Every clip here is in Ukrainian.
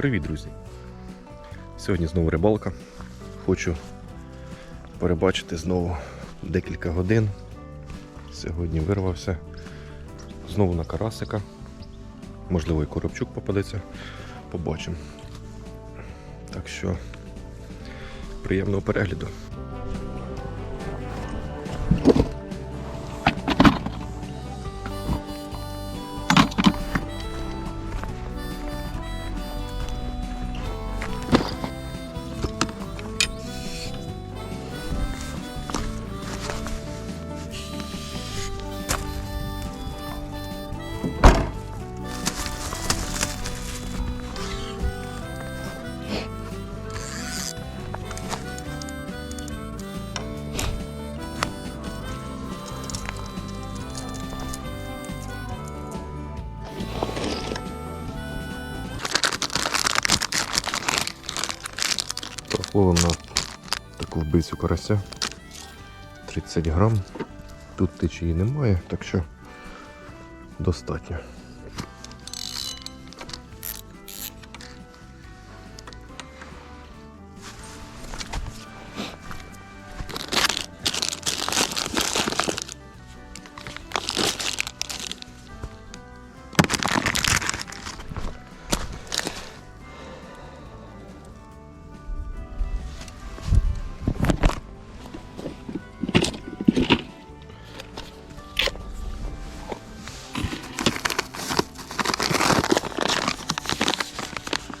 Привіт, друзі! Сьогодні знову рибалка. Хочу перебачити знову декілька годин. Сьогодні вирвався знову на карасика. Можливо, і коробчук попадеться. Побачимо. Так що приємного перегляду. Ловим на таку вбивцю карася 30 грам. Тут течії немає, так що достатньо.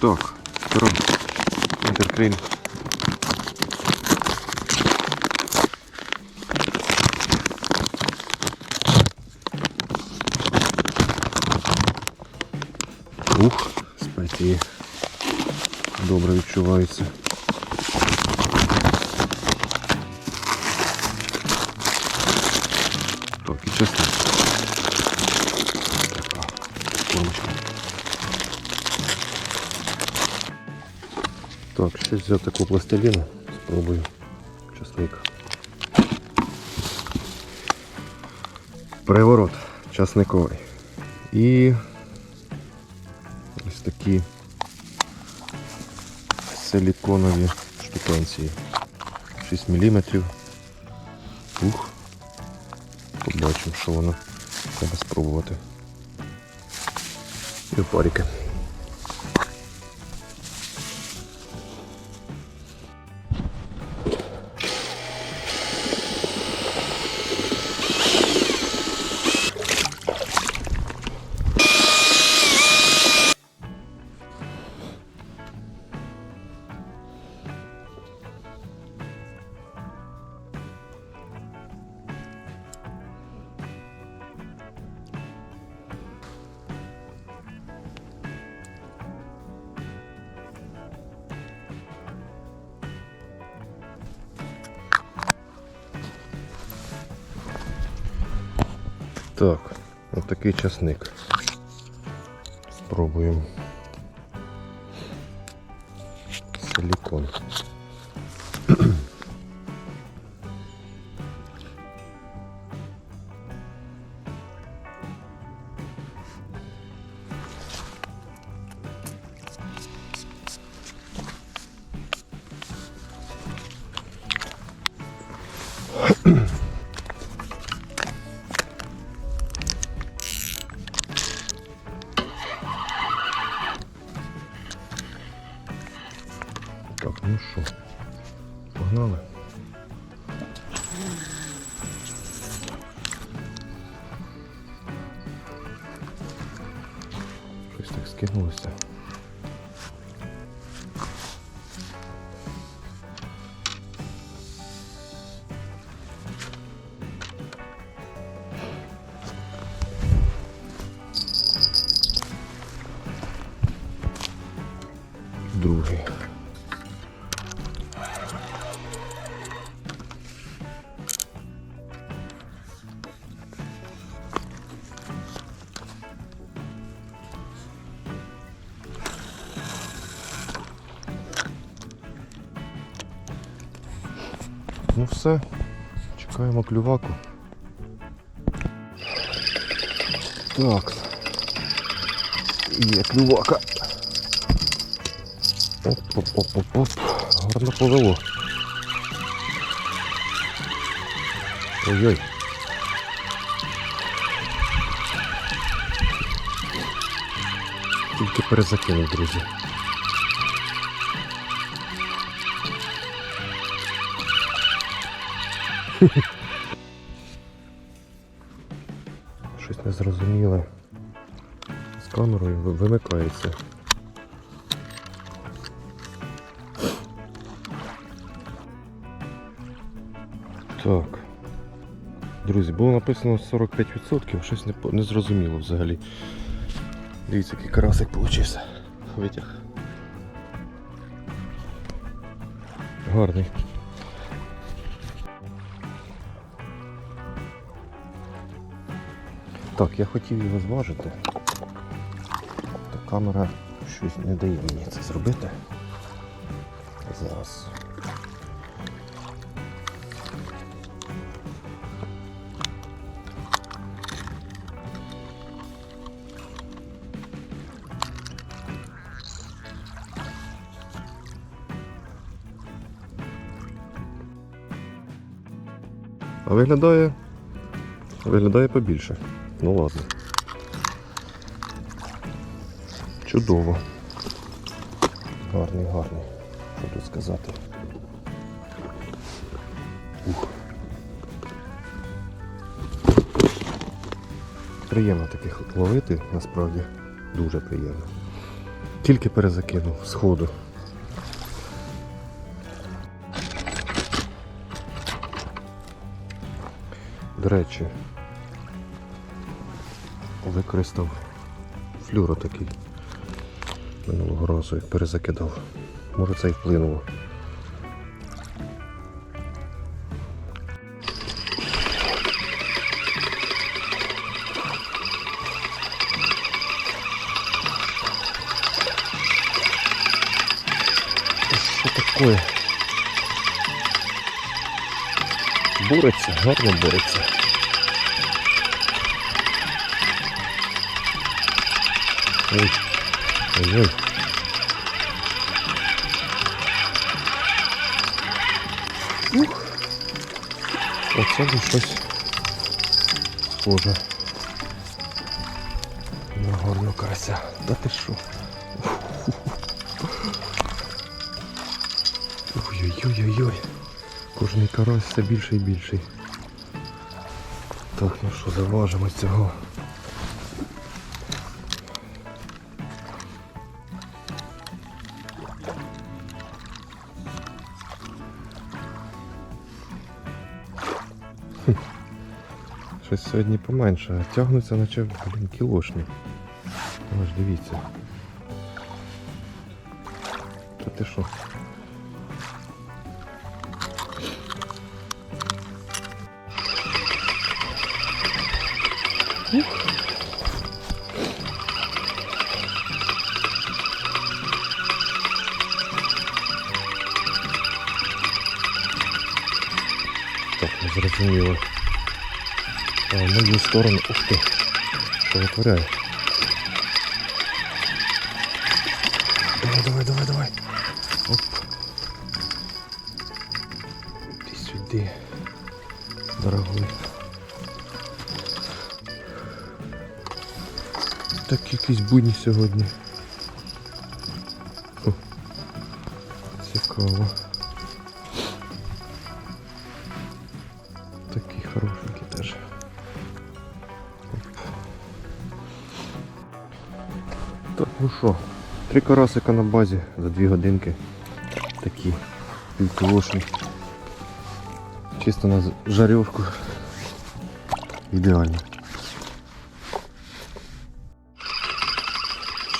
Так, второй. Інтеркрейн. Ух, спайки добре відчуваються. Так, і чесно. Така формочка. Так, ще взяв таку пластиліну, спробую часник. Приворот часниковий. І ось такі силіконові штукенції. 6 мм. Ух. Побачимо, що воно треба спробувати. І опарики. Так, отакий часник. Спробуємо. Силікон. Скинулося. Все, чекаємо клюваку. Так. Є клювака. Оп-оп-оп-оп. Гарно повело. Ой-ой. Тільки перезакинув, друзі. Щось незрозуміле. З камерою вимикається. Так. Друзі, було написано 45%, щось не, зрозуміло взагалі. Дивіться, який карасик получився. Витяг. Гарний. Так, я хотів його зважити. Та камера щось не дає мені це зробити. Зараз. А виглядає. Виглядає побільше. Ну ладно. Чудово. Гарний, гарний. Що тут сказати? Ух. Приємно таких ловити, насправді дуже приємно. Тільки перезакинув з ходу. До речі, використав флюро такий минулого разу, як перезакидав. Може це і вплинуло. Що таке? Бореться, гарно бореться. Ой, ой-ой. Ух. Оце вже щось схоже. На горну карася. Та ти що? Ой-ой-ой-ой-ой. Кожний карась все більше і більший. Так, ну що, заважимо цього. Сьогодні поменше, а тягнуться наче блін, кілошні. Ось дивіться. Та ти що? Так, зрозуміло. А, в мою сторону. Ух ти. Що витворяє? Давай, давай, давай, давай. Оп. Іди сюди. Дорогой. Так якісь будні сьогодні. О, Цікаво. Ну що, три карасика на базі за дві годинки. Такі півколошні. Чисто на жарьовку. Ідеально.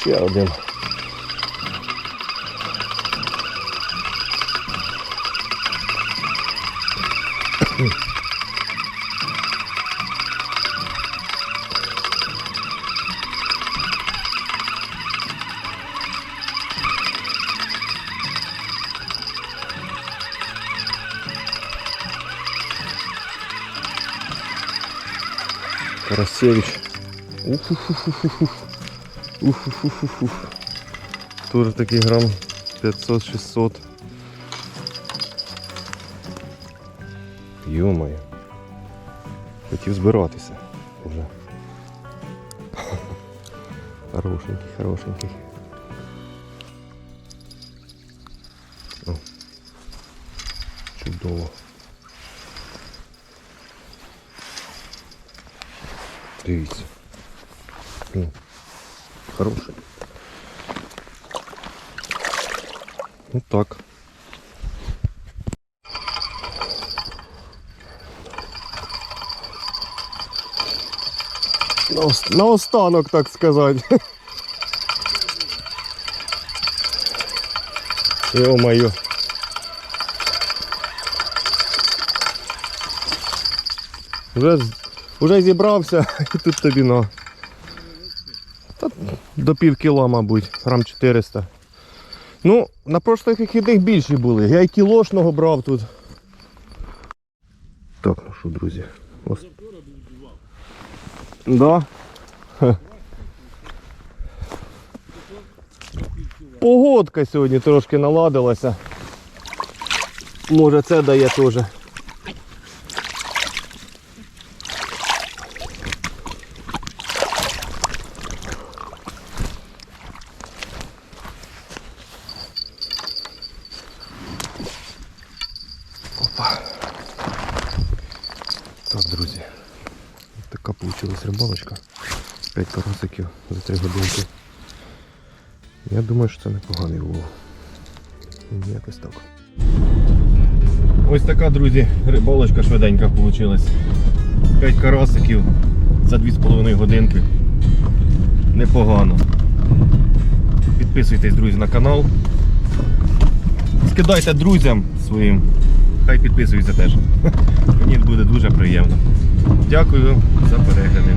Ще один. Карасевич. Уф-уф-уф-уф. Тоже такий грам 500-600. Йомаю. Хотів збиратися вже. Хорошенький, хорошенький. Чудово. Дивіться. М, Хороший. Ну так. На, ос- на останок, так сказати. Йо-моє. Вже, вже зібрався і тут тобі на. Та до пів кіла, мабуть, грам 400. Ну, на прошлих вихідних більші були. Я і кілошного брав тут. Так, ну що, друзі. Ось. Да. Хе. Погодка сьогодні трошки наладилася. Може це дає теж. Так, друзі. Така вийшла рибалочка. 5 карасиків за 3 годинки. Я думаю, що це непоганий улов. Якось так. Ось така, друзі, рибалочка швиденька вийшла. 5 карасиків за 2,5 годинки. Непогано. Підписуйтесь, друзі, на канал. Скидайте друзям своїм. Хай підписуються теж. Мені буде дуже приємно. Дякую за перегляди.